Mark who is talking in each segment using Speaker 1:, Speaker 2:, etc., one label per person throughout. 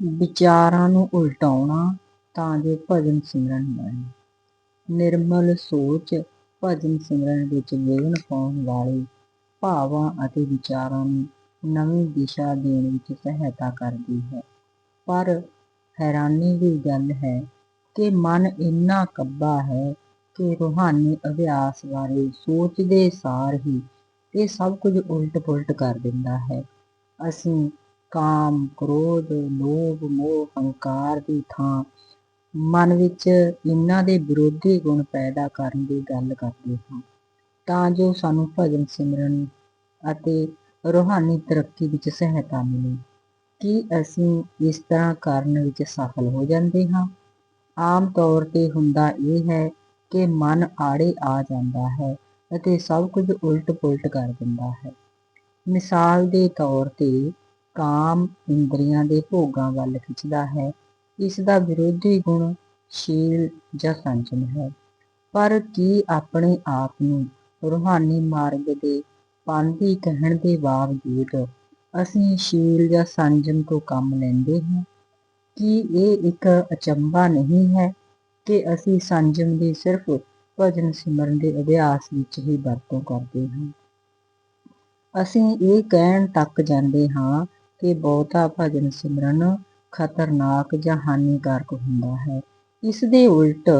Speaker 1: ਵਿਚਾਰਾਂ ਨੂੰ ਉਲਟਾਉਣਾ ਤਾਂ ਜੋ ਭਜਨ ਸਿਮਰਨ ਬਣੇ। ਨਿਰਮਲ ਸੋਚ ਭਜਨ ਸਿਮਰਨ ਵਿੱਚ ਵਿਘਨ ਪਾਉਣ ਵਾਲੇ ਭਾਵਾਂ ਅਤੇ ਵਿਚਾਰਾਂ ਨੂੰ ਨਵੀਂ ਦਿਸ਼ਾ ਦੇਣ ਵਿੱਚ ਸਹਾਇਤਾ ਕਰਦੀ ਹੈ। ਪਰ ਹੈਰਾਨੀ ਦੀ ਗੱਲ ਹੈ ਕਿ ਮਨ ਇੰਨਾ ਕੱਬਾ ਹੈ ਕਿ ਰੂਹਾਨੀ ਅਭਿਆਸ ਬਾਰੇ ਸੋਚਦੇ ਸਾਰ ਹੀ ਇਹ ਸਭ ਕੁਝ ਉਲਟ-ਪੁਲਟ ਕਰ ਦਿੰਦਾ ਹੈ। ਅਸੀਂ ਕਾਮ, ਕ੍ਰੋਧ, ਲੋਭ, ਮੋਹ, ਹੰਕਾਰ ਦੀ ਥਾਂ। ਮਨ ਵਿੱਚ ਇਹਨਾਂ ਦੇ ਵਿਰੋਧੀ ਗੁਣ ਪੈਦਾ ਕਰਨ ਦੀ ਗੱਲ ਕਰਦੇ ਹਾਂ। ਤਾਂ ਜੋ ਸਾਨੂੰ ਭਜਨ ਸਿਮਰਨ ਅਤੇ ਰੂਹਾਨੀ ਤਰੱਕੀ ਵਿੱਚ ਸਹਾਇਤਾ ਮਿਲੇ। ਕੀ ਅਸੀਂ ਇਸ ਤਰ੍ਹਾਂ ਕਰਨ ਵਿੱਚ ਸਫਲ ਹੋ ਜਾਂਦੇ ਹਾਂ? ਆਮ ਤੌਰ ਤੇ ਹੁੰਦਾ ਇਹ ਹੈ ਕਿ ਮਨ ਆੜੇ ਆ ਜਾਂਦਾ ਹੈ ਅਤੇ ਸਭ ਕੁਝ ਉਲਟ-ਪੁਲਟ ਕਰ ਦਿੰਦਾ ਹੈ। ਮਿਸਾਲ ਦੇ ਤੌਰ ਤੇ ਕਾਮ ਇੰਦਰੀਆਂ ਦੇ ਭੋਗਾਂ ਵੱਲ ਖਿੱਚਦਾ ਹੈ। ਇਸ ਦਾ ਵਿਰੋਧੀ ਗੁਣ ਸ਼ੀਲ ਜਾਂ ਸੰਜਮ ਹੈ। ਪਰ ਕੀ ਆਪਣੇ ਆਪ ਨੂੰ ਰੂਹਾਨੀ ਮਾਰਗ ਦੇ ਪਾਂਧੀ ਕਹਿਣ ਦੇ ਬਾਵਜੂਦ ਅਸੀਂ ਸ਼ੀਲ ਜਾਂ ਸੰਜਮ ਤੋਂ ਕੰਮ ਲੈਂਦੇ ਹਾਂ? ਕੀ ਇਹ ਇੱਕ ਅਚੰਭਾ ਨਹੀਂ ਹੈ ਕਿ ਅਸੀਂ ਸੰਜਮ ਦੀ ਸਿਰਫ ਭਜਨ ਸਿਮਰਨ ਦੇ ਅਭਿਆਸ ਵਿੱਚ ਹੀ ਵਰਤੋਂ ਕਰਦੇ ਹਾਂ? ਅਸੀਂ ਇਹ ਕਹਿਣ ਤੱਕ ਜਾਂਦੇ ਹਾਂ ਕਿ ਬਹੁਤਾ ਭਜਨ ਸਿਮਰਨ ਖਤਰਨਾਕ ਜਾਂ ਹਾਨੀਕਾਰਕ ਹੁੰਦਾ ਹੈ। ਇਸ ਦੇ ਉਲਟ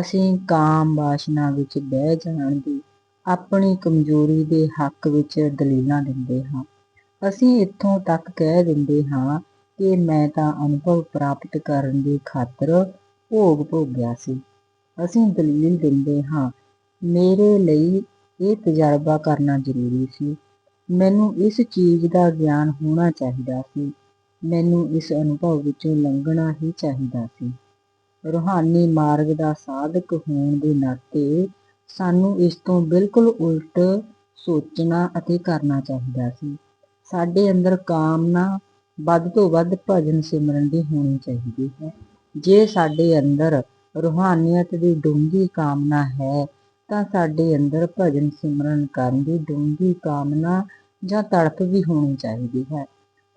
Speaker 1: ਅਸੀਂ ਕਾਮ ਵਾਸ਼ਨਾ ਵਿੱਚ ਬਹਿ ਜਾਣ ਦੀ ਆਪਣੀ ਕਮਜ਼ੋਰੀ ਦੇ ਹੱਕ ਵਿੱਚ ਦਲੀਲਾਂ ਦਿੰਦੇ ਹਾਂ। ਅਸੀਂ ਇੱਥੋਂ ਤੱਕ ਕਹਿ ਦਿੰਦੇ ਹਾਂ ਕਿ ਮੈਂ ਤਾਂ ਅਨੁਭਵ ਪ੍ਰਾਪਤ ਕਰਨ ਦੀ ਖਾਤਰ ਭੋਗ ਭੋਗਿਆ ਸੀ। ਅਸੀਂ ਦਲੀਲ ਦਿੰਦੇ ਹਾਂ, ਮੇਰੇ ਲਈ ਇਹ ਤਜਰਬਾ ਕਰਨਾ ਜ਼ਰੂਰੀ ਸੀ। ਮੈਨੂੰ ਇਸ ਚੀਜ਼ ਦਾ ਗਿਆਨ ਹੋਣਾ ਚਾਹੀਦਾ ਸੀ। ਮੈਨੂੰ ਇਸ ਅਨੁਭਵ ਵਿੱਚੋਂ ਲੰਘਣਾ ਹੀ ਚਾਹੀਦਾ ਸੀ। ਰੂਹਾਨੀ ਮਾਰਗ ਦਾ ਸਾਧਕ ਹੋਣ ਦੇ ਨਾਤੇ ਸਾਨੂੰ ਇਸ ਤੋਂ ਬਿਲਕੁਲ ਉਲਟ ਸੋਚਣਾ ਅਤੇ ਕਰਨਾ ਚਾਹੀਦਾ ਸੀ। ਸਾਡੇ ਅੰਦਰ ਕਾਮਨਾ ਵੱਧ ਤੋਂ ਵੱਧ ਭਜਨ ਸਿਮਰਨ ਦੀ ਹੋਣੀ ਚਾਹੀਦੀ ਹੈ। ਜੇ ਸਾਡੇ ਅੰਦਰ ਰੂਹਾਨੀਅਤ ਦੀ ਡੂੰਘੀ ਕਾਮਨਾ ਹੈ ਤਾਂ ਸਾਡੇ ਅੰਦਰ ਭਜਨ ਸਿਮਰਨ ਕਰਨ ਦੀ ਡੂੰਘੀ ਕਾਮਨਾ ਜਾਂ ਤੜਪ ਵੀ ਹੋਣੀ ਚਾਹੀਦੀ ਹੈ।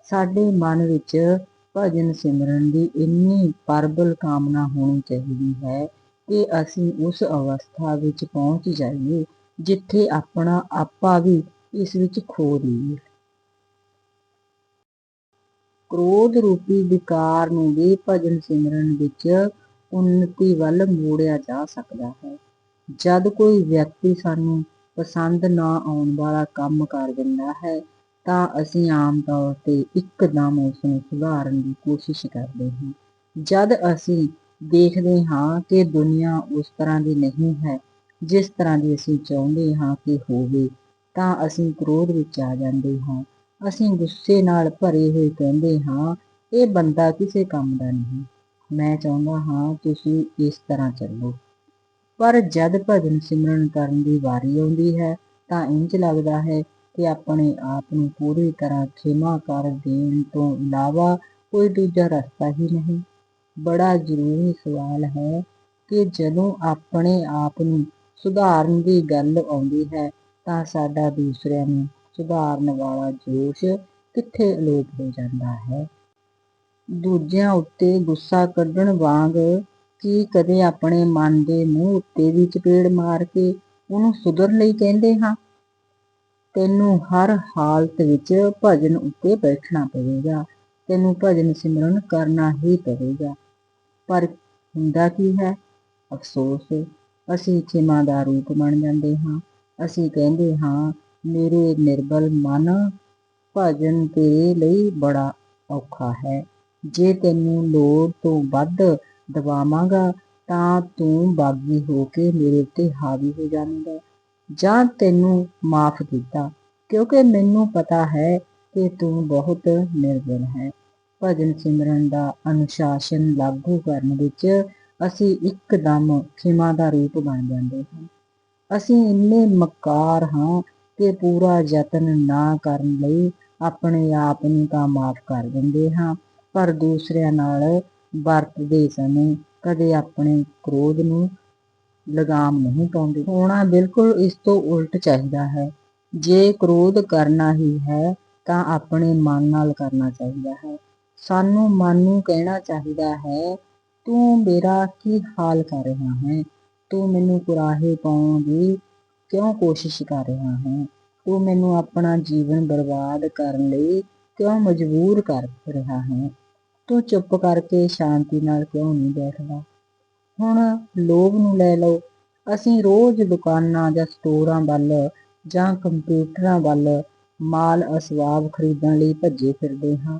Speaker 1: ਸਾਡੇ ਮਨ ਵਿੱਚ ਭਜਨ ਸਿਮਰਨ ਦੀ ਇੰਨੀ ਪਰਬਲ ਕਾਮਨਾ ਹੋਣੀ ਚਾਹੀਦੀ ਹੈ ਕਿ ਅਸੀਂ ਉਸ ਅਵਸਥਾ ਵਿੱਚ ਪਹੁੰਚ ਜਾਈਏ, ਜਿੱਥੇ ਆਪਣਾ ਆਪਾ ਵੀ ਇਸ ਵਿੱਚ ਖੋ ਦਈਏ। ਕ੍ਰੋਧ ਰੂਪੀ ਵਿਕਾਰ ਨੂੰ ਵੀ ਭਜਨ ਸਿਮਰਨ ਵਿੱਚ ਉન્નਤੀ ਵੱਲ ਮੋੜਿਆ ਜਾ ਸਕਦਾ ਹੈ। ਜਦ ਕੋਈ ਵਿਅਕਤੀ ਸਾਨੂੰ ਪਸੰਦ ਨਾ ਆਉਣ ਵਾਲਾ ਕੰਮ ਕਰ ਦਿੰਦਾ ਹੈ, ਤਾਂ ਅਸੀਂ ਆਮ ਤੌਰ ਤੇ ਇੱਕਦਮ ਉਸ ਨੂੰ ਸੁਧਾਰਨ ਦੀ ਕੋਸ਼ਿਸ਼ ਕਰਦੇ ਹਾਂ। ਜਦ ਅਸੀਂ ਦੇਖਦੇ ਹਾਂ ਕਿ ਦੁਨੀਆ ਉਸ ਤਰ੍ਹਾਂ ਦੀ ਨਹੀਂ ਹੈ, ਜਿਸ ਤਰ੍ਹਾਂ ਦੀ ਅਸੀਂ ਚਾਹੁੰਦੇ ਹਾਂ ਕਿ ਹੋਵੇ, ਤਾਂ ਅਸੀਂ ਕ੍ਰੋਧ ਵਿੱਚ ਆ ਜਾਂਦੇ ਹਾਂ। ਅਸੀਂ ਗੁੱਸੇ ਨਾਲ ਭਰੇ ਹੋਏ ਕਹਿੰਦੇ ਹਾਂ, ਇਹ ਬੰਦਾ ਕਿਸੇ ਕੰਮ ਦਾ ਨਹੀਂ। ਮੈਂ ਚਾਹੁੰਦਾ ਹਾਂ ਤੁਸੀਂ ਇਸ ਤਰ੍ਹਾਂ ਚੱਲੋ। ਪਰ ਜਦ ਭਜਨ ਸਿਮਰਨ ਕਰਨ ਦੀ ਵਾਰੀ ਆਉਂਦੀ ਹੈ, ਤਾਂ ਇੰਜ ਲੱਗਦਾ ਹੈ ਕਿ ਆਪਣੇ ਆਪ ਨੂੰ ਪੂਰੀ ਤਰ੍ਹਾਂ ਖਿਮਾ ਕਰ ਦੇਣ ਤੋਂ ਇਲਾਵਾ ਕੋਈ ਦੂਜਾ ਰਸਤਾ ਹੀ ਨਹੀਂ। ਬੜਾ ਜ਼ਰੂਰੀ ਸਵਾਲ ਹੈ ਕਿ ਜਦੋਂ ਆਪਣੇ ਆਪ ਨੂੰ ਸੁਧਾਰਨ ਦੀ ਗੱਲ ਆਉਂਦੀ ਹੈ, ਤਾਂ ਸਾਡਾ ਦੂਸਰਿਆਂ ਨੂੰ ਸੁਧਾਰਨ ਵਾਲਾ ਜੋਸ਼ ਕਿੱਥੇ ਅਲੋਪ ਹੋ ਜਾਂਦਾ ਹੈ? ਦੂਜਿਆਂ ਉੱਤੇ ਗੁੱਸਾ ਕੱਢਣ ਵਾਂਗ ਕੀ ਕਦੇ ਆਪਣੇ ਮਨ ਦੇ ਮੂੰਹ ਉੱਤੇ ਵੀ ਚਪੇੜ ਮਾਰ ਕੇ ਉਹਨੂੰ ਸੁਧਰਨ ਲਈ ਕਹਿੰਦੇ ਹਾਂ? ਤੈਨੂੰ ਹਰ ਹਾਲਤ ਵਿੱਚ ਭਜਨ ਉੱਤੇ ਬੈਠਣਾ ਪਵੇਗਾ। ਤੈਨੂੰ ਭਜਨ ਸਿਮਰਨ ਕਰਨਾ ਹੀ ਪਵੇਗਾ। ਪਰ ਹੁੰਦਾ ਕੀ ਹੈ? ਅਫਸੋਸ, ਅਸੀਂ ਖਿਮਾ ਦਾ ਰੂਪ ਬਣ ਜਾਂਦੇ ਹਾਂ। ਅਸੀਂ ਕਹਿੰਦੇ ਹਾਂ, ਮੇਰੇ ਨਿਰਬਲ ਮਨ ਭਜਨ ਤੇਰੇ ਲਈ ਬੜਾ ਔਖਾ ਹੈ। ਜੇ ਤੈਨੂੰ ਲੋੜ ਤੋਂ ਵੱਧ ਦਬਾਵਾਂਗਾ ਤਾਂ ਤੂੰ ਬਾਗੀ ਹੋ ਕੇ ਮੇਰੇ ਉੱਤੇ ਹਾਵੀ ਹੋ ਜਾਵੇਂਗਾ। ਜਾਂ ਤੈਨੂੰ ਮਾਫ ਕੀਤਾ, ਕਿਉਂਕਿ ਮੈਨੂੰ ਪਤਾ ਹੈ ਕਿ ਤੂੰ ਬਹੁਤ ਨਿਰਬਲ ਹੈ। ਭਜਨ ਸਿਮਰਨ ਦਾ ਅਨੁਸ਼ਾਸਨ ਲਾਗੂ ਕਰਨ ਵਿੱਚ ਅਸੀਂ ਇੱਕਦਮ ਖਿਮਾ ਦਾ ਰੂਪ ਬਣ ਜਾਂਦੇ ਹਾਂ। ਅਸੀਂ ਇੰਨੇ ਮਕਾਰ ਹਾਂ ਕਿ ਪੂਰਾ ਯਤਨ ਨਾ ਕਰਨ ਲਈ ਆਪਣੇ ਆਪ ਨੂੰ ਤਾਂ ਮਾਫ ਕਰ ਦਿੰਦੇ ਹਾਂ, ਪਰ ਦੂਸਰਿਆਂ ਨਾਲ ਵਰਤਦੇ ਸਮੇਂ ਕਦੇ ਆਪਣੇ ਕ੍ਰੋਧ ਨੂੰ ਲਗਾਮ ਨਹੀਂ ਪਾਉਂਦੇ। ਹੋਣਾ ਬਿਲਕੁਲ ਇਸ ਤੋਂ ਉਲਟ ਚਾਹੀਦਾ ਹੈ। ਜੇ ਕ੍ਰੋਧ ਕਰਨਾ ਹੀ ਹੈ, ਤਾਂ ਆਪਣੇ ਮਨ ਨਾਲ ਕਰਨਾ ਚਾਹੀਦਾ ਹੈ। ਸਾਨੂੰ ਮਨ ਨੂੰ ਕਹਿਣਾ ਚਾਹੀਦਾ ਹੈ, ਤੂੰ ਮੇਰਾ ਕੀ ਹਾਲ ਕਰ ਰਿਹਾ ਹੈ? ਤੂੰ ਮੈਨੂੰ ਕੁਰਾਹੇ ਪਾਉਣ ਦੀ ਕਿਉਂ ਕੋਸ਼ਿਸ਼ ਕਰ ਰਿਹਾ ਹੈ? ਤੂੰ ਮੈਨੂੰ ਆਪਣਾ ਜੀਵਨ ਬਰਬਾਦ ਕਰਨ ਲਈ ਕਿਉਂ ਮਜਬੂਰ ਕਰ ਰਿਹਾ ਹੈ? ਤੂੰ ਚੁੱਪ ਕਰਕੇ ਸ਼ਾਂਤੀ ਨਾਲ ਕਿਉਂ ਨਹੀਂ ਬੈਠਦਾ? ਹੁਣ ਲੋਭ ਨੂੰ ਲੈ ਲਓ। ਅਸੀਂ ਰੋਜ਼ ਦੁਕਾਨਾਂ ਜਾਂ ਸਟੋਰਾਂ ਵੱਲ ਜਾਂ ਕੰਪਿਊਟਰਾਂ ਵੱਲ ਮਾਲ ਅਸਵਾਬ ਖਰੀਦਣ ਲਈ ਭੱਜੇ ਫਿਰਦੇ ਹਾਂ।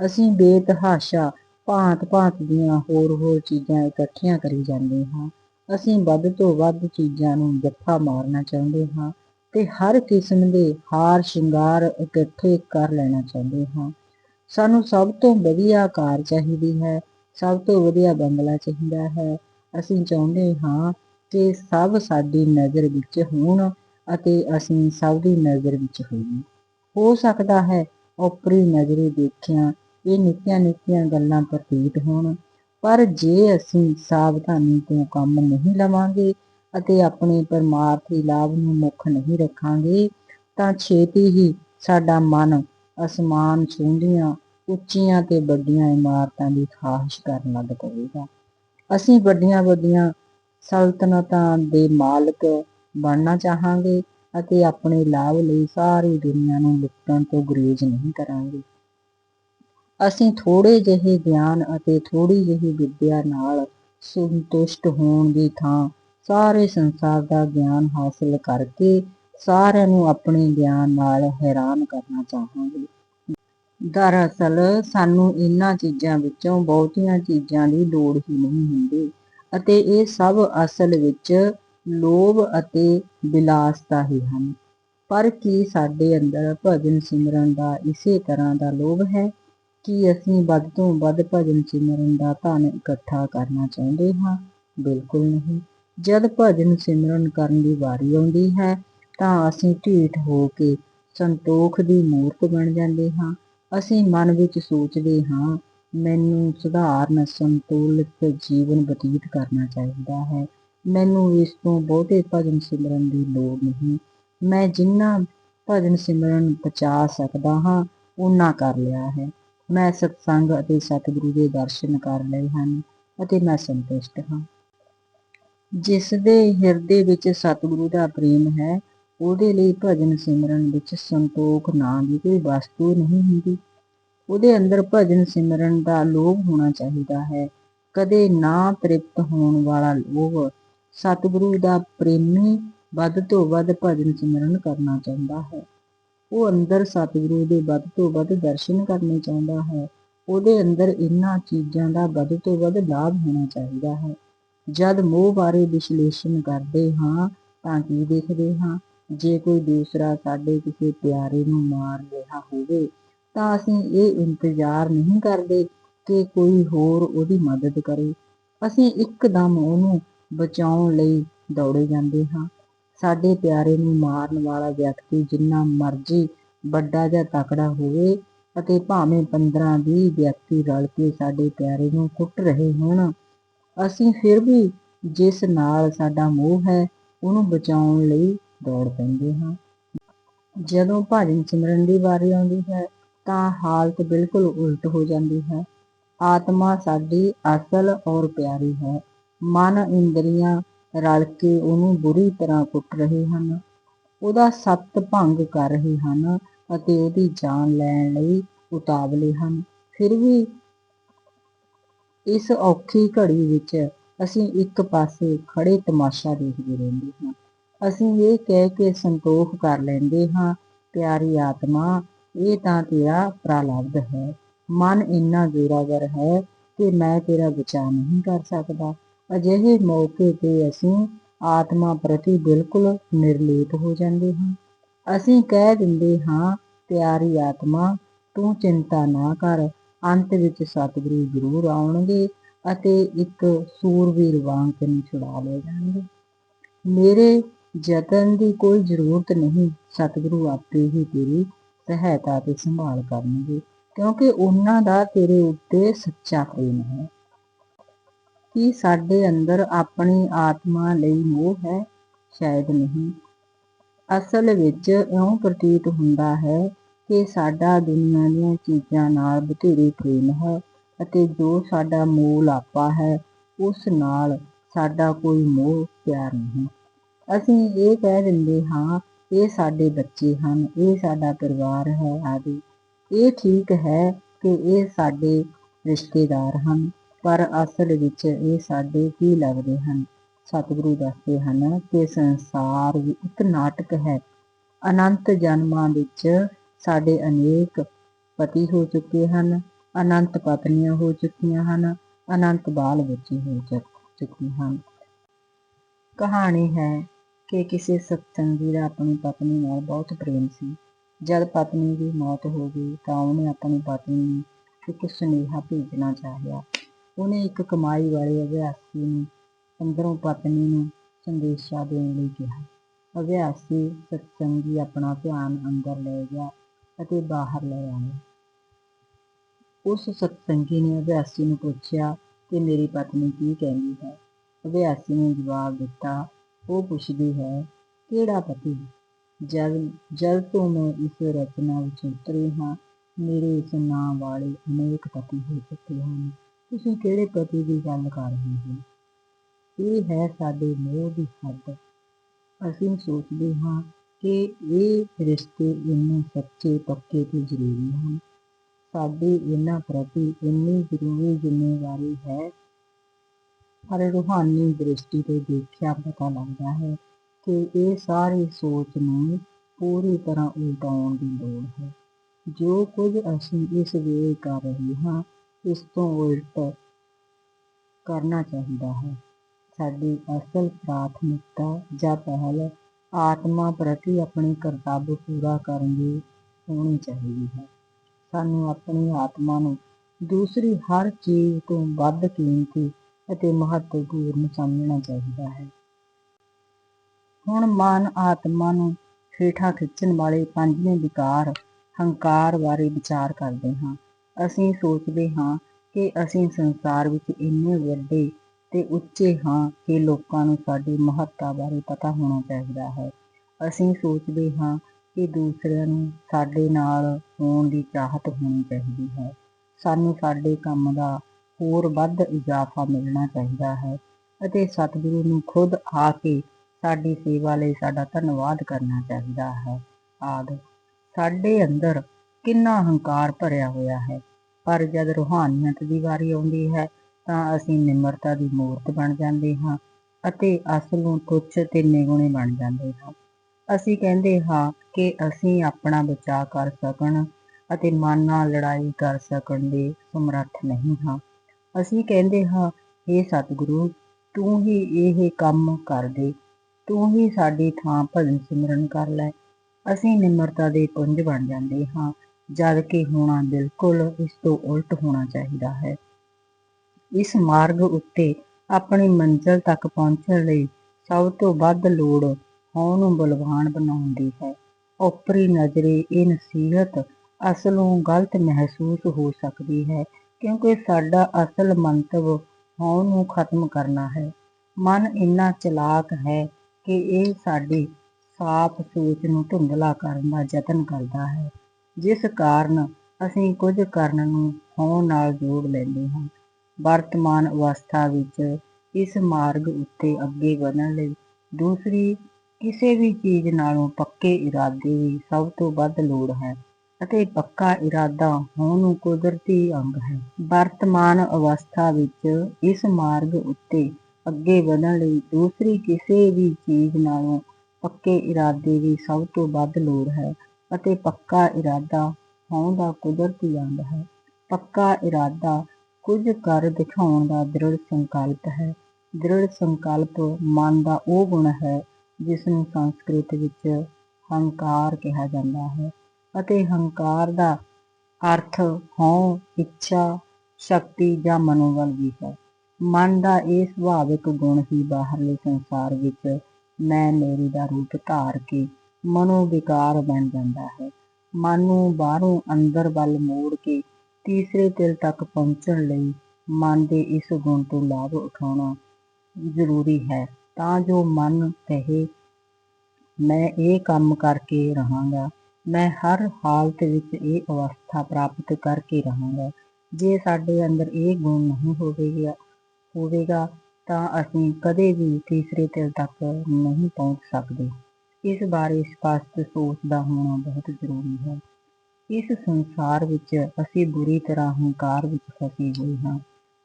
Speaker 1: ਅਸੀਂ ਬੇਤਹਾਸ਼ਾ, ਭਾਂਤ-ਭਾਂਤ ਦੀਆਂ ਹੋਰ-ਹੋਰ ਚੀਜ਼ਾਂ ਇਕੱਠੀਆਂ ਕਰੀ ਜਾਂਦੇ ਹਾਂ। ਅਸੀਂ ਵੱਧ ਤੋਂ ਵੱਧ ਚੀਜ਼ਾਂ ਨੂੰ ਜੱਫਾ ਮਾਰਨਾ ਚਾਹੁੰਦੇ ਹਾਂ ਤੇ ਹਰ ਕਿਸਮ ਦੇ ਹਾਰ ਸ਼ਿੰਗਾਰ ਇਕੱਠੇ ਕਰ ਲੈਣਾ ਚਾਹੁੰਦੇ ਹਾਂ। ਸਾਨੂੰ ਸਭ ਤੋਂ ਵਧੀਆ ਕਾਰ ਚਾਹੀਦੀ ਹੈ, ਸਭ ਤੋਂ ਵਧੀਆ ਬੰਗਲਾ ਚਾਹੀਦਾ ਹੈ। ਅਸੀਂ ਚਾਹੁੰਦੇ ਹਾਂ ਕਿ ਸਭ ਸਾਡੀ ਨਜ਼ਰ ਵਿੱਚ ਹੋਣ ਅਤੇ ਅਸੀਂ ਸਭ ਦੀ ਨਜ਼ਰ ਵਿੱਚ ਹੋਈਏ। ਹੋ ਸਕਦਾ ਹੈ ਉਪਰੀ ਨਜ਼ਰੇ ਦੇਖਿਆ ਇਹ ਨਿੱਕੀਆਂ-ਨਿੱਕੀਆਂ ਗੱਲਾਂ ਪ੍ਰਤੀਤ ਹੋਣ, ਪਰ ਜੇ ਅਸੀਂ ਸਾਵਧਾਨੀ ਤੋਂ ਕੰਮ ਨਹੀਂ ਲਵਾਂਗੇ ਅਤੇ ਆਪਣੇ ਪਰਮਾਰਥੀ ਲਾਭ ਨੂੰ ਮੁੱਖ ਨਹੀਂ ਰੱਖਾਂਗੇ, ਤਾਂ ਛੇਤੀ ਹੀ ਸਾਡਾ ਮਨ ਅਸਮਾਨ ਛੂੰਹਦੀਆਂ ਉੱਚੀਆਂ ਤੇ ਵੱਡੀਆਂ ਇਮਾਰਤਾਂ ਦੀ ਖਾਹਿਸ਼ ਕਰਨ ਲੱਗ ਪਵੇਗਾ। ਅਸੀਂ ਵੱਡੀਆਂ-ਵੱਡੀਆਂ ਸਲਤਨਤਾਂ ਦੇ ਮਾਲਕ ਬਣਨਾ ਚਾਹਾਂਗੇ ਅਤੇ ਆਪਣੇ ਲਾਭ ਲਈ ਸਾਰੀ ਦੁਨੀਆ ਨੂੰ ਲੁੱਟਣ ਤੋਂ ਗੁਰੇਜ਼ ਨਹੀਂ ਕਰਾਂਗੇ। ਅਸੀਂ ਥੋੜੇ ਜਿਹੇ ਗਿਆਨ ਅਤੇ ਥੋੜੀ ਜਿਹੀ ਵਿੱਦਿਆ ਨਾਲ ਸੰਤੁਸ਼ਟ ਹੋਣ ਦੀ ਥਾਂ ਸਾਰੇ ਸੰਸਾਰ ਦਾ ਗਿਆਨ ਹਾਸਲ ਕਰਕੇ ਸਾਰਿਆਂ ਨੂੰ ਆਪਣੇ ਗਿਆਨ ਨਾਲ ਹੈਰਾਨ ਕਰਨਾ ਚਾਹਾਂਗੇ। ਦਰਅਸਲ, ਸਾਨੂੰ ਇਹਨਾਂ ਚੀਜ਼ਾਂ ਵਿੱਚੋਂ ਬਹੁਤੀਆਂ ਚੀਜ਼ਾਂ ਦੀ ਲੋੜ ਹੀ ਨਹੀਂ ਹੁੰਦੀ ਅਤੇ ਇਹ ਸਭ ਅਸਲ ਵਿੱਚ ਲੋਭ ਅਤੇ ਬਿਲਾਸਤਾ ਹੀ ਹਨ। ਪਰ ਕੀ ਸਾਡੇ ਅੰਦਰ ਭਜਨ ਸਿਮਰਨ ਦਾ ਇਸੇ ਤਰ੍ਹਾਂ ਦਾ ਲੋਭ ਹੈ? ਕਿ ਅਸੀਂ ਵੱਧ ਤੋਂ ਵੱਧ ਭਜਨ ਸਿਮਰਨ ਦਾ ਧਨ ਇਕੱਠਾ ਕਰਨਾ ਚਾਹੁੰਦੇ ਹਾਂ? ਬਿਲਕੁਲ ਨਹੀਂ। ਜਦ ਭਜਨ ਸਿਮਰਨ ਕਰਨ ਦੀ ਵਾਰੀ ਆਉਂਦੀ ਹੈ ਤਾਂ ਅਸੀਂ ਢੀਠ ਹੋ ਕੇ ਸੰਤੋਖ ਦੀ ਮੂਰਤ ਬਣ ਜਾਂਦੇ ਹਾਂ। ਅਸੀਂ ਮਨ ਵਿੱਚ ਸੋਚਦੇ ਹਾਂ, ਮੈਨੂੰ ਸੁਧਾਰਨ ਸੰਤੁਲਿਤ ਜੀਵਨ ਬਤੀਤ ਕਰਨਾ ਚਾਹੀਦਾ ਹੈ। ਮੈਨੂੰ ਇਸ ਤੋਂ ਬਹੁਤੇ ਭਜਨ ਸਿਮਰਨ ਦੀ ਲੋੜ ਨਹੀਂ। ਮੈਂ ਜਿੰਨਾ ਭਜਨ ਸਿਮਰਨ ਪਚਾ ਸਕਦਾ ਹਾਂ ਉਨਾ ਕਰ ਲਿਆ ਹੈ। ਮੈਂ ਸਤਸੰਗ ਅਤੇ ਸਤਿਗੁਰੂ ਦੇ ਦਰਸ਼ਨ ਕਰ ਲਏ ਹਨ ਅਤੇ ਮੈਂ ਸੰਤੁਸ਼ਟ ਹਾਂ। ਜਿਸ ਦੇ ਹਿਰਦੇ ਵਿੱਚ ਸਤਿਗੁਰੂ ਦਾ ਪ੍ਰੇਮ ਹੈ ਉਹਦੇ ਲਈ ਭਜਨ ਸਿਮਰਨ ਵਿੱਚ ਸੰਤੋਖ ਨਾਂ ਦੀ ਕੋਈ ਵਸਤੂ ਨਹੀਂ ਹੁੰਦੀ। ਉਹਦੇ ਅੰਦਰ ਭਜਨ ਸਿਮਰਨ ਦਾ ਲੋਭ ਹੋਣਾ ਚਾਹੀਦਾ ਹੈ। ਕਦੇ ਨਾ ਤ੍ਰਿਪਤ ਹੋਣ ਵਾਲਾ ਲੋਭ ਸਤਿਗੁਰੂ ਦਾ ਪ੍ਰੇਮੀ ਵੱਧ ਤੋਂ ਵੱਧ ਭਜਨ ਸਿਮਰਨ ਕਰਨਾ ਚਾਹੁੰਦਾ ਹੈ। ਉਹ ਅੰਦਰ ਸਤਿਗੁਰੂ ਦੇ ਵੱਧ ਤੋਂ ਵੱਧ ਦਰਸ਼ਨ ਕਰਨੇ ਚਾਹੁੰਦਾ ਹੈ। ਉਹਦੇ ਅੰਦਰ ਇਹਨਾਂ ਚੀਜ਼ਾਂ ਦਾ ਵੱਧ ਤੋਂ ਵੱਧ ਲਾਭ ਹੋਣਾ ਚਾਹੀਦਾ ਹੈ। ਜਦ ਮੋਹ ਬਾਰੇ ਵਿਸ਼ਲੇਸ਼ਣ ਕਰਦੇ ਹਾਂ ਤਾਂ ਕੀ ਦੇਖਦੇ ਹਾਂ? ਜੇ ਕੋਈ ਦੂਸਰਾ ਸਾਡੇ ਕਿਸੇ ਪਿਆਰੇ ਨੂੰ ਮਾਰ ਰਿਹਾ ਹੋਵੇ, ਤਾਂ ਅਸੀਂ ਇਹ ਇੰਤਜ਼ਾਰ ਨਹੀਂ ਕਰਦੇ ਕਿ ਕੋਈ ਹੋਰ ਉਹਦੀ ਮਦਦ ਕਰੇ। ਅਸੀਂ ਇੱਕਦਮ ਉਹਨੂੰ ਬਚਾਉਣ ਲਈ ਦੌੜੇ ਜਾਂਦੇ ਹਾਂ। ਸਾਡੇ ਪਿਆਰੇ ਨੂੰ ਮਾਰਨ ਵਾਲਾ ਵਿਅਕਤੀ ਜਿੰਨਾ ਮਰਜ਼ੀ ਵੱਡਾ ਜਾਂ ਤਕੜਾ ਹੋਵੇ ਅਤੇ ਭਾਵੇਂ 15-20 ਵਿਅਕਤੀ ਰਲ ਕੇ ਸਾਡੇ ਪਿਆਰੇ ਨੂੰ ਕੁੱਟ ਰਹੇ ਹੋਣ, ਅਸੀਂ ਫਿਰ ਵੀ ਜਿਸ ਨਾਲ ਸਾਡਾ ਮੋਹ ਹੈ, ਉਹਨੂੰ ਬਚਾਉਣ ਲਈ ਦੌੜ ਪੈਂਦੇ ਹਾਂ। ਜਦੋਂ ਭਜਨ ਸਿਮਰਨ ਦੀ ਵਾਰੀ ਆਉਂਦੀ ਹੈ, ਤਾਂ ਹਾਲਤ ਬਿਲਕੁਲ ਉਲਟ ਹੋ ਜਾਂਦੀ ਹੈ। ਆਤਮਾ ਸਾਡੀ ਅਸਲ ਔਰ ਪਿਆਰੀ ਹੈ। ਮਨ ਇੰਦਰੀਆਂ ਰਲ ਕੇ ਉਹਨੂੰ ਬੁਰੀ ਤਰ੍ਹਾਂ ਕੁੱਟ ਰਹੇ ਹਨ। ਉਹਦਾ ਸੱਤ ਭੰਗ ਕਰ ਰਹੇ ਹਨ ਅਤੇ ਉਹਦੀ ਜਾਨ ਲੈਣ ਲਈ ਉਤਾਵਲੇ ਹਨ। ਫਿਰ ਵੀ ਇਸ ਔਖੀ ਘੜੀ ਵਿੱਚ ਅਸੀਂ ਇੱਕ ਪਾਸੇ ਖੜੇ ਤਮਾਸ਼ਾ ਦੇਖਦੇ ਰਹਿੰਦੇ ਹਾਂ। ਅਸੀਂ ਇਹ ਕਹਿ ਕੇ ਸੰਤੋਖ ਕਰ ਲੈਂਦੇ ਹਾਂ, ਪਿਆਰੀ ਆਤਮਾ, ਇਹ ਤਾਂ ਤੇਰਾ ਪ੍ਰਾਲਬਧ ਹੈ। ਮਨ ਇੰਨਾ ਜ਼ੋਰਾਵਰ ਹੈ ਕਿ ਮੈਂ ਤੇਰਾ ਬਚਾਅ ਨਹੀਂ ਕਰ ਸਕਦਾ। ਅਜਿਹੇ ਮੌਕੇ ਤੇ ਅਸੀਂ ਆਤਮਾ ਪ੍ਰਤੀ ਬਿਲਕੁਲ ਨਿਰਲੇਪ ਹੋ ਜਾਂਦੇ ਹਾਂ। ਅਸੀਂ ਕਹਿ ਦਿੰਦੇ ਹਾਂ, ਪਿਆਰੀ ਆਤਮਾ, ਤੂੰ ਚਿੰਤਾ ਨਾ ਕਰ, ਅੰਤ ਵਿੱਚ ਸਤਿਗੁਰੂ ਜ਼ਰੂਰ ਆਉਣਗੇ ਅਤੇ ਇੱਕ ਸੂਰਵੀਰ ਵਾਂਗ ਤੈਨੂੰ ਛੁਡਾ ਲੈ ਜਾਣਗੇ। ਮੇਰੇ ਯਤਨ ਦੀ ਕੋਈ ਜ਼ਰੂਰਤ ਨਹੀਂ। ਸਤਿਗੁਰੂ ਆਪੇ ਹੀ ਤੇਰੀ ਸਹਾਇਤਾ ਤੇ ਸੰਭਾਲ ਕਰਨਗੇ, ਕਿਉਂਕਿ ਉਹਨਾਂ ਦਾ ਤੇਰੇ ਉੱਤੇ ਸੱਚਾ ਪ੍ਰੇਮ ਹੈ। ਕੀ ਸਾਡੇ ਅੰਦਰ ਆਪਣੀ ਆਤਮਾ ਲਈ ਮੋਹ ਹੈ? ਸ਼ਾਇਦ ਨਹੀਂ। ਅਸਲ ਵਿੱਚ ਇਉਂ ਪ੍ਰਤੀਤ ਹੁੰਦਾ ਹੈ ਕਿ ਸਾਡਾ ਦੁਨੀਆ ਦੀਆਂ ਚੀਜ਼ਾਂ ਨਾਲ ਬਥੇਰੇ ਪ੍ਰੇਮ ਹੈ ਅਤੇ ਜੋ ਸਾਡਾ ਮੂਲ ਆਪਾ ਹੈ, ਉਸ ਨਾਲ ਸਾਡਾ ਕੋਈ ਮੋਹ ਪਿਆਰ ਨਹੀਂ। ਅਸੀਂ ਇਹ ਕਹਿ ਦਿੰਦੇ ਹਾਂ, ਇਹ ਸਾਡੇ ਬੱਚੇ ਹਨ, ਇਹ ਸਾਡਾ ਪਰਿਵਾਰ ਹੈ ਆਦਿ। ਇਹ ਠੀਕ ਹੈ ਕਿ ਇਹ ਸਾਡੇ ਰਿਸ਼ਤੇਦਾਰ ਹਨ, ਪਰ ਅਸਲ ਵਿੱਚ ਇਹ ਸਾਡੇ ਕੀ ਲੱਗਦੇ ਹਨ? ਸਤਿਗੁਰੂ ਦੱਸਦੇ ਹਨ ਕਿ ਸੰਸਾਰ ਇੱਕ ਨਾਟਕ ਹੈ। ਅਨੰਤ ਜਨਮਾਂ ਵਿੱਚ ਸਾਡੇ ਅਨੇਕ ਪਤੀ ਹੋ ਚੁੱਕੇ ਹਨ, ਅਨੰਤ ਪਤਨੀਆਂ ਹੋ ਚੁੱਕੀਆਂ ਹਨ, ਅਨੰਤ ਬਾਲ ਬੱਚੇ ਹੋ ਚੁੱਕ- ਚੁੱਕੇ ਹਨ। ਕਹਾਣੀ ਹੈ ਕਿ ਕਿਸੇ ਸਤਸੰਗੀ ਦਾ ਆਪਣੀ ਪਤਨੀ ਨਾਲ ਬਹੁਤ ਪ੍ਰੇਮ ਸੀ। ਜਦ ਪਤਨੀ ਦੀ ਮੌਤ ਹੋ ਗਈ ਤਾਂ ਉਹਨੇ ਆਪਣੀ ਪਤਨੀ ਨੂੰ ਇੱਕ ਸੁਨੇਹਾ ਭੇਜਣਾ ਚਾਹਿਆ। ਉਹਨੇ ਇੱਕ ਕਮਾਈ ਵਾਲੇ ਅਭਿਆਸੀ ਨੂੰ ਅੰਦਰੋਂ ਪਤਨੀ ਨੂੰ ਸੰਦੇਸ਼ਾ ਦੇਣ ਲਈ ਕਿਹਾ। ਅਭਿਆਸੀ ਸਤਸੰਗੀ ਆਪਣਾ ਧਿਆਨ ਅੰਦਰ ਲੈ ਗਿਆ ਅਤੇ ਬਾਹਰ ਲੈ ਆਇਆ। ਉਸ ਸਤਸੰਗੀ ਨੇ ਅਭਿਆਸੀ ਨੂੰ ਪੁੱਛਿਆ ਕਿ ਮੇਰੀ ਪਤਨੀ ਕੀ ਕਹਿੰਦੀ ਹੈ? ਅਭਿਆਸੀ ਨੇ ਜਵਾਬ ਦਿੱਤਾ ਉਹ ਪੁੱਛਦੀ ਹੈ, ਕਿਹੜਾ ਪਤੀ? ਜਦ ਜਦ ਤੋਂ ਮੈਂ ਇਸ ਰਚਨਾ ਵਿੱਚ ਉਤਰੀ ਹਾਂ। ਮੇਰੇ ਇਸ ਨਾਂ ਵਾਲੇ ਅਨੇਕ ਪਤੀ ਹੋ ਚੁੱਕੇ ਹਨ। ਤੁਸੀਂ ਕਿਹੜੇ ਪਤੀ ਦੀ ਗੱਲ ਕਰ ਰਹੇ ਹੋ? ਇਹ ਹੈ ਸਾਡੇ ਮੋਹ ਦੀ ਹੱਦ। ਅਸੀਂ ਸੋਚਦੇ ਹਾਂ ਕਿ ਇਹ ਰਿਸ਼ਤੇ ਇੰਨੇ ਸੱਚੇ, ਪੱਕੇ ਤੇ ਜ਼ਰੂਰੀ ਹਨ। ਸਾਡੀ ਇਹਨਾਂ ਪ੍ਰਤੀ ਇੰਨੀ ਜ਼ਰੂਰੀ ਜ਼ਿੰਮੇਵਾਰੀ ਹੈ ਪਰ ਰੂਹਾਨੀ ਦ੍ਰਿਸ਼ਟੀ ਤੋਂ ਦੇਖਿਆ ਪਤਾ ਲੱਗਦਾ ਹੈ ਕਿ ਇਹ ਸਾਰੀ ਸੋਚ ਨੂੰ ਪੂਰੀ ਤਰ੍ਹਾਂ ਉਲਟਾਉਣ ਦੀ ਲੋੜ ਹੈ। ਜੋ ਕੁਝ ਅਸੀਂ ਇਸ ਵੇਲੇ ਕਰ ਰਹੇ ਹਾਂ, ਇਸ ਤੋਂ ਉਲਟ ਕਰਨਾ ਚਾਹੀਦਾ ਹੈ। ਸਾਡੀ ਅਸਲ ਪ੍ਰਾਥਮਿਕਤਾ ਜਾਂ ਪਹਿਲ ਆਤਮਾ ਪ੍ਰਤੀ ਆਪਣੇ ਕਰਤੱਵ ਪੂਰਾ ਕਰਨ ਦੀ ਹੋਣੀ ਚਾਹੀਦੀ ਹੈ। ਸਾਨੂੰ ਆਪਣੀ ਆਤਮਾ ਨੂੰ ਦੂਸਰੀ ਹਰ ਚੀਜ਼ ਤੋਂ ਵੱਧ ਕੀਮਤੀ ਅਤੇ ਮਹੱਤਵਪੂਰਨ ਸਮਝਣਾ ਚਾਹੀਦਾ ਹੈ। ਹੁਣ ਮਨ ਆਤਮਾ ਨੂੰ ਹੇਠਾਂ ਖਿੱਚਣ ਵਾਲੇ ਪੰਜਵੇਂ ਵਿਕਾਰ ਹੰਕਾਰ ਬਾਰੇ ਵਿਚਾਰ ਕਰਦੇ ਹਾਂ। ਅਸੀਂ ਸੋਚਦੇ ਹਾਂ ਕਿ ਅਸੀਂ ਸੰਸਾਰ ਵਿੱਚ ਇੰਨੇ ਵੱਡੇ ਤੇ ਉੱਚੇ ਹਾਂ ਕਿ ਲੋਕਾਂ ਨੂੰ ਸਾਡੀ ਮਹੱਤਤਾ ਬਾਰੇ ਪਤਾ ਹੋਣਾ ਚਾਹੀਦਾ ਹੈ। ਅਸੀਂ ਸੋਚਦੇ ਹਾਂ ਕਿ ਦੂਸਰਿਆਂ ਨੂੰ ਸਾਡੇ ਨਾਲ ਹੋਣ ਦੀ ਚਾਹਤ ਹੋਣੀ ਚਾਹੀਦੀ ਹੈ। ਸਾਨੂੰ ਸਾਡੇ ਕੰਮ ਦਾ ਹੋਰ ਵੱਧ ਇਜ਼ਾਫਾ ਮਿਲਣਾ ਚਾਹੀਦਾ ਹੈ ਅਤੇ ਸਤਿਗੁਰੂ ਨੂੰ ਖੁਦ ਆ ਕੇ ਸਾਡੀ ਸੇਵਾ ਲਈ ਸਾਡਾ ਧੰਨਵਾਦ ਕਰਨਾ ਚਾਹੀਦਾ ਹੈ। ਆਦਿ, ਸਾਡੇ ਅੰਦਰ ਕਿੰਨਾ ਹੰਕਾਰ ਭਰਿਆ ਹੋਇਆ ਹੈ। ਪਰ ਜਦ ਰੂਹਾਨੀਅਤ ਦੀ ਵਾਰੀ ਆਉਂਦੀ ਹੈ ਤਾਂ ਅਸੀਂ ਨਿਮਰਤਾ ਦੀ ਮੂਰਤ ਬਣ ਜਾਂਦੇ ਹਾਂ ਅਤੇ ਅਸਲ ਨੂੰ ਤੁੱਛ ਤੇ ਨਿਗੁਣੇ ਬਣ ਜਾਂਦੇ ਹਾਂ। ਅਸੀਂ ਕਹਿੰਦੇ ਹਾਂ ਕਿ ਅਸੀਂ ਆਪਣਾ ਬਚਾਅ ਕਰ ਸਕਣ ਅਤੇ ਮਨ ਨਾਲ ਲੜਾਈ ਕਰ ਸਕਣ ਦੇ ਸਮਰੱਥ ਨਹੀਂ ਹਾਂ। ਅਸੀਂ ਕਹਿੰਦੇ ਹਾਂ हे ਸਤਿਗੁਰੂ, ਤੂੰ ਹੀ ਇਹ ਕੰਮ ਕਰ ਦੇ। ਤੂੰ ਹੀ ਸਾਡੀ ਥਾਂ ਭਜਨ ਸਿਮਰਨ ਕਰ ਲੈ। ਅਸੀਂ ਨਿਮਰਤਾ ਦੇ ਪੁੰਜ ਬਣ ਜਾਂਦੇ ਹਾਂ, ਜਦ ਕਿ ਹੋਣਾ ਬਿਲਕੁਲ ਇਸ ਤੋਂ ਉਲਟ ਹੋਣਾ ਚਾਹੀਦਾ ਹੈ। ਇਸ ਮਾਰਗ ਉੱਤੇ ਆਪਣੀ ਮੰਜ਼ਿਲ ਤੱਕ ਪਹੁੰਚਣ ਲਈ ਸਭ ਤੋਂ ਵੱਧ ਲੋੜ ਹਉ ਨੂੰ ਬਲਵਾਨ ਬਣਾਉਣ ਦੀ ਹੈ। ਉਪਰੀ ਨਜ਼ਰੇ ਇਹ ਨਸੀਹਤ ਅਸਲੋਂ ਗਲਤ ਮਹਿਸੂਸ ਹੋ ਸਕਦੀ ਹੈ ਕਿਉਂਕਿ ਸਾਡਾ ਅਸਲ ਮੰਤਵ ਹਉ ਨੂੰ ਖਤਮ ਕਰਨਾ ਹੈ। ਮਨ ਇੰਨਾ ਚਲਾਕ ਹੈ ਕਿ ਇਹ ਸਾਡੀ ਸਾਫ਼ ਸੋਚ ਨੂੰ ਧੁੰਦਲਾ ਕਰਨ ਦਾ ਯਤਨ ਕਰਦਾ ਹੈ। ਜਿਸ ਕਾਰਨ ਅਸੀਂ ਕੁਝ ਕਰਨ ਨੂੰ ਹਉ ਨਾਲ ਜੋੜ ਲੈਂਦੇ ਹਾਂ। ਵਰਤਮਾਨ ਅਵਸਥਾ ਵਿੱਚ ਇਸ ਮਾਰਗ ਉੱਤੇ ਅੱਗੇ ਵਧਣ ਲਈ ਦੂਸਰੀ ਕਿਸੇ ਵੀ ਚੀਜ਼ ਨਾਲੋਂ ਪੱਕੇ ਇਰਾਦੇ ਦੀ ਸਭ ਤੋਂ ਵੱਧ ਲੋੜ ਹੈ। ਅਤੇ ਪੱਕਾ ਇਰਾਦਾ ਹੋਣ ਨੂੰ ਕੁਦਰਤੀ ਅੰਗ ਹੈ। ਵਰਤਮਾਨ ਅਵਸਥਾ ਵਿੱਚ ਇਸ ਮਾਰਗ ਉੱਤੇ ਅੱਗੇ ਵਧਣ ਲਈ ਦੂਸਰੀ ਕਿਸੇ ਵੀ ਚੀਜ਼ ਨਾਲੋਂ ਪੱਕੇ ਇਰਾਦੇ ਦੀ ਸਭ ਤੋਂ ਵੱਧ ਲੋੜ ਹੈ ਅਤੇ ਪੱਕਾ ਇਰਾਦਾ ਹੋਣ ਦਾ ਕੁਦਰਤੀ ਅੰਗ ਹੈ। ਪੱਕਾ ਇਰਾਦਾ ਕੁਝ ਕਰ ਦਿਖਾਉਣ ਦਾ ਦ੍ਰਿੜ ਸੰਕਲਪ ਹੈ। ਦ੍ਰਿੜ ਸੰਕਲਪ ਮਨ ਦਾ ਉਹ ਗੁਣ ਹੈ ਜਿਸ ਨੂੰ ਸੰਸਕ੍ਰਿਤ ਵਿੱਚ ਹੰਕਾਰ ਕਿਹਾ ਜਾਂਦਾ ਹੈ। ਅਤੇ ਹੰਕਾਰ ਦਾ ਅਰਥ ਹਉ ਇੱਛਾ, ਸ਼ਕਤੀ ਜਾਂ ਮਨੋਬਲ ਵੀ ਹੈ। ਮਨ ਦਾ ਇਹ ਸੁਭਾਵਿਕ ਗੁਣ ਹੀ ਬਾਹਰਲੇ ਸੰਸਾਰ ਵਿੱਚ ਮੈਂ, ਮੇਰੀ ਦਾ ਰੂਪ ਧਾਰ ਕੇ ਮਨੋ ਵਿਕਾਰ ਬਣ ਜਾਂਦਾ ਹੈ। ਮਨ ਨੂੰ ਬਾਹਰੋਂ ਅੰਦਰ ਵੱਲ ਮੋੜ ਕੇ ਤੀਸਰੇ ਦਿਲ ਤੱਕ ਪਹੁੰਚਣ ਲਈ ਮਨ ਦੇ ਇਸ ਗੁਣ ਤੋਂ ਲਾਭ ਉਠਾਉਣਾ ਜ਼ਰੂਰੀ ਹੈ। ਤਾਂ ਜੋ ਮਨ ਕਹੇ, ਮੈਂ ਇਹ ਕੰਮ ਕਰਕੇ ਰਹਾਂਗਾ ਮੈਂ ਹਰ ਹਾਲਤ ਵਿੱਚ ਇਹ ਅਵਸਥਾ ਪ੍ਰਾਪਤ ਕਰਕੇ ਰਹਾਂਗਾ। ਜੇ ਸਾਡੇ ਅੰਦਰ ਇਹ ਗੁਣ ਨਹੀਂ ਹੋਵੇਗਾ ਹੋਵੇਗਾ ਤਾਂ ਅਸੀਂ ਕਦੇ ਵੀ ਤੀਸਰੇ ਤਿਲ ਤੱਕ ਨਹੀਂ ਪਹੁੰਚ ਸਕਦੇ। ਇਸ ਬਾਰੇ ਸਪਸ਼ਟ ਸੋਚ ਦਾ ਹੋਣਾ ਬਹੁਤ ਜ਼ਰੂਰੀ ਹੈ। ਇਸ ਸੰਸਾਰ ਵਿੱਚ ਅਸੀਂ ਬੁਰੀ ਤਰ੍ਹਾਂ ਹੰਕਾਰ ਵਿੱਚ ਫਸੇ ਹੋਏ ਹਾਂ।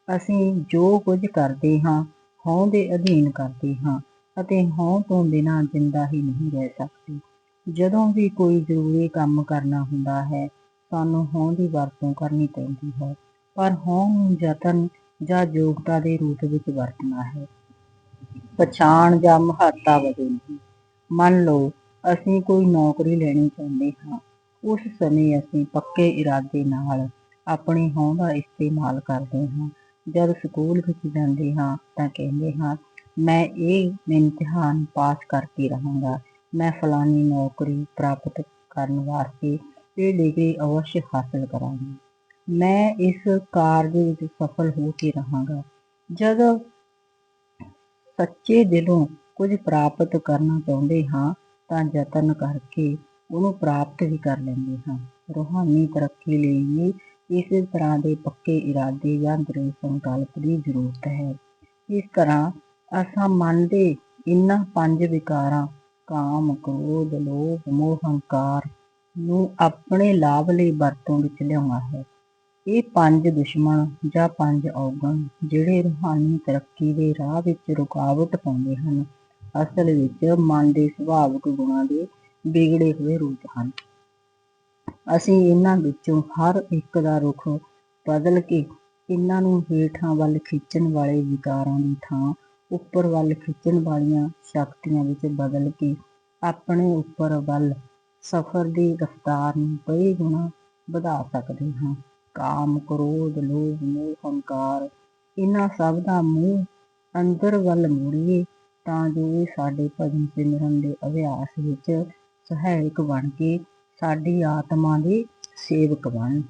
Speaker 1: ਅਸੀਂ ਜੋ ਕੁਝ ਕਰਦੇ ਹਾਂ ਹਉ ਦੇ ਅਧੀਨ ਕਰਦੇ ਹਾਂ ਅਤੇ ਹਉ ਤੋਂ ਬਿਨਾਂ ਜਿੰਦਾ ਹੀ ਨਹੀਂ ਰਹਿ ਸਕਦੇ। ਜਦੋਂ ਵੀ ਕੋਈ ਜ਼ਰੂਰੀ ਕੰਮ ਕਰਨਾ ਹੁੰਦਾ ਹੈ, ਸਾਨੂੰ ਹਉ ਦੀ ਵਰਤੋਂ ਕਰਨੀ ਪੈਂਦੀ ਹੈ, ਪਰ ਹੋਂ ਨੂੰ ਯਤਨ ਜਾਂ ਯੋਗਤਾ ਦੇ ਰੂਪ ਵਿੱਚ ਵਰਤਣਾ ਹੈ। ਪਛਾਣ ਜਾਂ ਮਹੱਤਤਾ ਵਜੋਂ ਨਹੀਂ ਮੰਨ ਲਓ, ਅਸੀਂ ਕੋਈ ਨੌਕਰੀ ਲੈਣੀ ਚਾਹੁੰਦੇ ਹਾਂ। ਉਸ ਸਮੇਂ ਅਸੀਂ ਪੱਕੇ ਇਰਾਦੇ ਨਾਲ ਆਪਣੀ ਹੋਂਦ ਦਾ ਇਸਤੇਮਾਲ ਕਰਦੇ ਹਾਂ। ਜਦ ਸਕੂਲ ਵਿੱਚ ਜਾਂਦੇ ਹਾਂ ਤਾਂ ਕਹਿੰਦੇ ਹਾਂ, ਮੈਂ ਇਹ ਇਮਤਿਹਾਨ ਪਾਸ ਕਰਕੇ ਰਹਾਂਗਾ। ਮੈਂ ਫਲਾਨੀ ਨੌਕਰੀ ਪ੍ਰਾਪਤ ਕਰਨ ਵਾਸਤੇ ਇਹ ਡਿਗਰੀ ਅਵශ්‍ය ਹਾਸਲ ਕਰਾਂਗਾ। ਮੈਂ ਇਸ ਕਾਰਜ ਵਿੱਚ ਸਫਲ ਹੋ ਕੇ ਰਹਾਂਗਾ। ਜਦ ਸੱਚੇ ਦਿਲੋਂ ਕੁਝ ਪ੍ਰਾਪਤ ਕਰਨਾ ਚਾਹੁੰਦੇ ਹਾਂ, ਤਾਂ ਯਤਨ ਕਰਕੇ ਉਹਨੂੰ ਪ੍ਰਾਪਤ ਵੀ ਕਰ ਲੈਂਦੇ ਹਾਂ। ਰੂਹਾਨੀ ਤਰੱਕੀ ਲਈ ਵੀ ਇਸੇ ਤਰ੍ਹਾਂ ਦੇ ਪੱਕੇ ਇਰਾਦੇ ਜਾਂ ਦ੍ਰਿੜ ਸੰਕਲਪ ਦੀ ਜ਼ਰੂਰਤ ਹੈ। ਇਸ ਤਰ੍ਹਾਂ ਅਸਾਂ ਮਨ ਦੇ ਇਨ੍ਹਾਂ ਪੰਜ ਵਿਕਾਰਾਂ ਕਾਮ, ਕ੍ਰੋਧ, ਲੋਭ, ਮੋਹ, ਹੰਕਾਰ ਨੂੰ ਆਪਣੇ ਲਾਭ ਲਈ ਵਰਤੋਂ ਵਿੱਚ ਲਿਆਉਣਾ ਹੈ। ਇਹ ਪੰਜ ਦੁਸ਼ਮਣ ਜਾਂ ਪੰਜ ਔਗਣ ਜਿਹੜੇ ਰੂਹਾਨੀ ਤਰੱਕੀ ਦੇ ਰਾਹ ਵਿੱਚ ਰੁਕਾਵਟ ਪਾਉਂਦੇ ਹਨ, ਅਸਲ ਵਿੱਚ ਮਨ ਦੇ ਸੁਭਾਵਿਕ ਗੁਣਾਂ ਦੇ ਵਿਗੜੇ ਹੋਏ ਰੂਪ ਹਨ। ਅਸੀਂ ਇਹਨਾਂ ਵਿੱਚੋਂ ਹਰ ਇੱਕ ਦਾ ਰੁਖ ਬਦਲ ਕੇ ਇਹਨਾਂ ਨੂੰ ਹੇਠਾਂ ਵੱਲ ਖਿੱਚਣ ਵਾਲੇ ਵਿਕਾਰਾਂ ਦੀ ਥਾਂ ਉੱਪਰ ਵੱਲ ਖਿੱਚਣ ਵਾਲੀਆਂ ਸ਼ਕਤੀਆਂ ਵਿੱਚ ਬਦਲ ਕੇ ਆਪਣੇ ਉੱਪਰ ਵੱਲ ਸਫ਼ਰ ਦੀ ਰਫ਼ਤਾਰ ਨੂੰ ਕਈ ਗੁਣਾ ਵਧਾ ਸਕਦੇ ਹਾਂ। ਕਾਮ, ਕ੍ਰੋਧ, ਲੋਭ, ਮੋਹ, ਹੰਕਾਰ ਇਹਨਾਂ ਸਭ ਦਾ ਮੂੰਹ ਅੰਦਰ ਵੱਲ ਮੋੜੀਏ ਤਾਂ ਜੋ ਇਹ ਸਾਡੇ ਭਜਨ ਸਿਮਰਨ ਦੇ ਅਭਿਆਸ ਵਿੱਚ ਸਹਾਇਕ ਬਣ ਕੇ ਸਾਡੀ ਆਤਮਾ ਦੇ ਸੇਵਕ ਬਣਨ